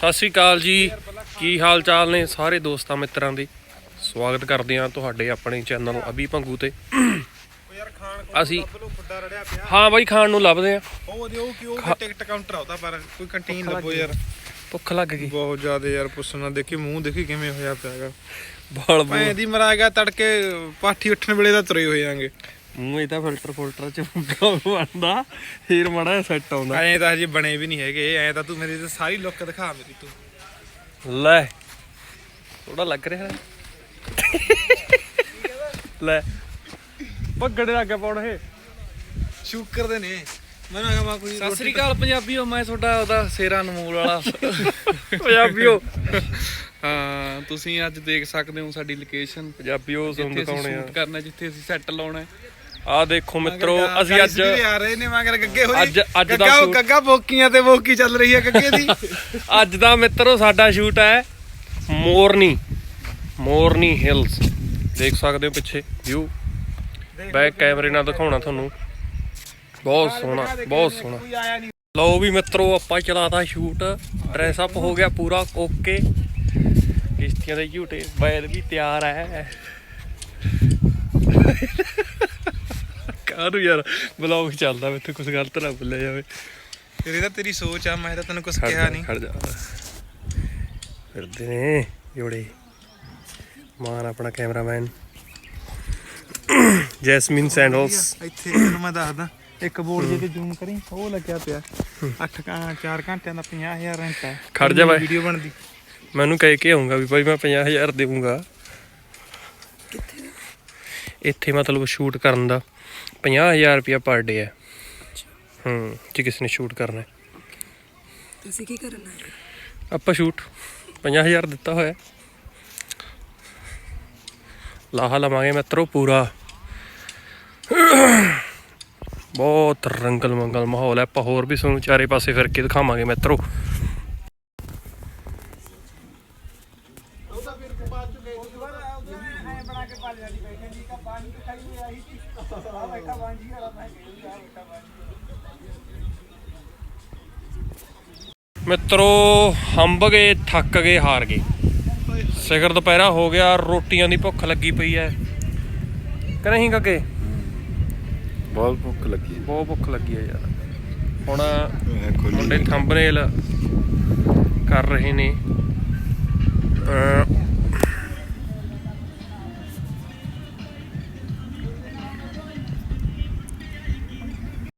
ਸਤਿ ਸ਼੍ਰੀ ਅਕਾਲ ਜੀ। ਕੀ ਹਾਲ ਚਾਲ ਨੇ ਸਾਰੇ ਦੋਸਤਾਂ ਮਿੱਤਰਾਂ ਦੇ? ਸਵਾਗਤ ਕਰਦੇ ਹਾਂ ਤੁਹਾਡੇ ਆਪਣੇ ਚੈਨਲ ਅਭੀ ਭੰਗੂ ਤੇ। ਅਸੀਂ ਹਾਂ ਬਾਈ ਖਾਣ ਨੂੰ ਲੱਭਦੇ ਆ ਉਹ ਉਹ ਕਿਉਂ ਟਿਕਟ ਕਾਊਂਟਰ ਆਉਦਾ ਪਰ ਕੋਈ ਕੰਟੀਨ ਲੱਭੋ ਯਾਰ। ਭੁੱਖ ਲੱਗ ਗਈ। ਬਹੁਤ ਜ਼ਿਆਦਾ ਯਾਰ ਪੁੱਛਣਾ ਦੇਖੀ ਮੂੰਹ ਦੇਖੀ ਕਿਵੇਂ ਹੋਇਆ ਪਿਆਗਾ ਬਾਲ ਮੈਂ ਦੀ ਮਰਾ ਗਿਆ ਤੜਕੇ ਪਾਠੀ ਉੱਠਣ ਵੇਲੇ ਦਾ ਤੁਰੇ ਹੋਏ ਆਂਗੇ। ਮੂੰਹ ਇਹਦਾ ਫਿਲਟਰ ਫੁਲਟਰ ਚ ਬਣਦਾ ਫੇਰ ਮੜਾ ਸੈੱਟ ਆਉਂਦਾ। ਐਂ ਤਾਂ ਹਜੇ ਬਣੇ ਵੀ ਨਹੀਂ ਹੈਗੇ ਐਂ ਤਾਂ ਤੂੰ ਮੇਰੀ ਤੇ ਸਾਰੀ ਲੁੱਕ ਦਿਖਾ ਮੇਰੀ ਤੂੰ। ਲੈ ਥੋੜਾ ਲੱਗ ਰਿਹਾ ਹੈ। ਲੈ ਪੱਗੜੇ ਲੱਗੇ ਪਾਉਣ ਇਹ। ਸ਼ੂਕਰ ਦੇ ਨੇ। ਮੈਨੂੰ ਕਹਾਂ ਕੋਈ ਸਤਿ ਸ੍ਰੀ ਅਕਾਲ ਪੰਜਾਬੀਓ ਮੈਂ ਤੁਹਾਡਾ ਉਹਦਾ ਸੇਰਾ ਨਮੂਲ ਵਾਲਾ। ਪੰਜਾਬੀਓ। ਹਾਂ ਤੁਸੀਂ ਅੱਜ ਦੇਖ ਸਕਦੇ ਹੋ ਸਾਡੀ ਲੋਕੇਸ਼ਨ ਪੰਜਾਬੀਓ ਤੁਹਾਨੂੰ ਦਿਖਾਉਣੇ ਆ। ਸ਼ੂਟ ਕਰਨਾ ਜਿੱਥੇ ਅਸੀਂ ਸੈੱਟ ਲਾਉਣਾ ਹੈ। ਆ ਦੇਖੋ ਮਿੱਤਰੋ ਅਸੀਂ ਅੱਜ ਆ ਰਹੇ ਨੇ ਮਗਰ ਗੱਗੇ ਹੋਰੀ ਅੱਜ- ਅੱਜ ਦਾ ਗੱਗਾ ਗੱਗਾ ਬੋਕੀਆਂ ਤੇ ਬੋਕੀ ਚੱਲ ਰਹੀ ਹੈ ਗੱਗੇ ਦੀ। ਅੱਜ ਦਾ ਮਿੱਤਰੋ ਸਾਡਾ ਸ਼ੂਟ ਹੈ ਮੋਰਨੀ ਮੋਰਨੀ ਹਿਲਸ। ਦੇਖ ਸਕਦੇ ਹੋ ਪਿੱਛੇ ਵਿਊ ਬੈਕ ਕੈਮਰੇ ਨਾਲ ਦਿਖਾਉਣਾ ਤੁਹਾਨੂੰ। ਬਹੁਤ ਸੋਹਣਾ ਬਹੁਤ ਸੋਹਣਾ। ਲਓ ਵੀ ਮਿੱਤਰੋ ਆਪਾਂ ਚਲਾਤਾ ਸ਼ੂਟ ਡਰੈਸ ਅਪ ਹੋ ਗਿਆ ਪੂਰਾ ਓਕੇ ਕਿਸ਼ਤੀਆਂ ਦੇ ਝੂਟੇ ਬੈਲ ਵੀ ਤਿਆਰ ਹੈ। ਕਾਹਨੂੰ ਯਾਰ ਬਲੌਗ ਚੱਲਦਾ ਮੈਥੇ ਕੁਝ ਗਲਤ ਨਾ ਬੋਲਿਆ ਜਾਵੇ। ਤੇਰੀ ਤਾਂ ਤੇਰੀ ਸੋਚ ਆ ਮੈਂ ਤਾਂ ਤੈਨੂੰ ਕੁਝ ਕਿਹਾ ਨਹੀਂ ਖੜ ਜਾ। ਫਿਰਦੇ ਨੇ ਜੋੜੇ। ਮਾਨ ਆਪਣਾ ਕੈਮਰਾਮੈਨ। ਜੈਸਮਿਨ ਸੈਂਡਲਸ। ਇੱਥੇ ਤੈਨੂੰ ਮੈਂ ਦੱਸਦਾ ਇੱਕ ਬੋਰਡ ਜੇ ਤੇ ਜ਼ੂਮ ਕਰੀ ਉਹ ਲੱਗਿਆ ਪਿਆ। 8 ਕਾ 4 ਘੰਟਿਆਂ ਦਾ 50000 ਰੈਂਟ ਹੈ ਖੜ ਜਾ ਬਾਈ। ਵੀਡੀਓ ਬਣਦੀ। ਮੈਨੂੰ ਕਹਿ ਕੇ ਆਉਂਗਾ ਵੀ ਭਾਈ ਮੈਂ 50000 ਦੇਵਾਂਗਾ ਇੱਥੇ ਮਤਲਬ ਸ਼ੂਟ ਕਰਨ ਦਾ। 50000 ਰੁਪਇਆ ਪਰ ਡੇ ਹੈ। ਹੂੰ ਜੇ ਕਿਸੇ ਨੇ ਸ਼ੂਟ ਕਰਨਾ ਹੈ। ਤੁਸੀਂ ਕੀ ਕਰਨਾ ਹੈ? ਆਪਾਂ ਸ਼ੂਟ 50000 ਦਿੱਤਾ ਹੋਇਆ ਲਾਹਾ ਲਵਾਂਗੇ ਮਿੱਤਰੋ ਪੂਰਾ। ਬਹੁਤ ਰੰਗਲ ਮੰਗਲ ਮਾਹੌਲ ਹੈ। ਆਪਾਂ ਹੋਰ ਵੀ ਤੁਹਾਨੂੰ ਚਾਰੇ ਪਾਸੇ ਫਿਰ ਕੇ ਦਿਖਾਵਾਂਗੇ ਮਿੱਤਰੋ। ਮਿੱਤਰੋ ਹੰਬ ਗਏ ਥੱਕ ਗਏ ਹਾਰ ਗਏ। ਸਿਖਰ ਦੁਪਹਿਰਾ ਹੋ ਗਿਆ ਰੋਟੀਆਂ ਦੀ ਭੁੱਖ ਲੱਗੀ ਪਈ ਐ। ਕਿ ਨਹੀਂ ਕਾਕੇ? ਬਹੁਤ ਭੁੱਖ ਲੱਗੀ ਬਹੁਤ ਭੁੱਖ ਲੱਗੀ ਐ ਯਾਰ। ਹੁਣ ਮੁੰਡੇ ਥੰਬਨੇਲ ਕਰ ਰਹੇ ਨੇ। Uh.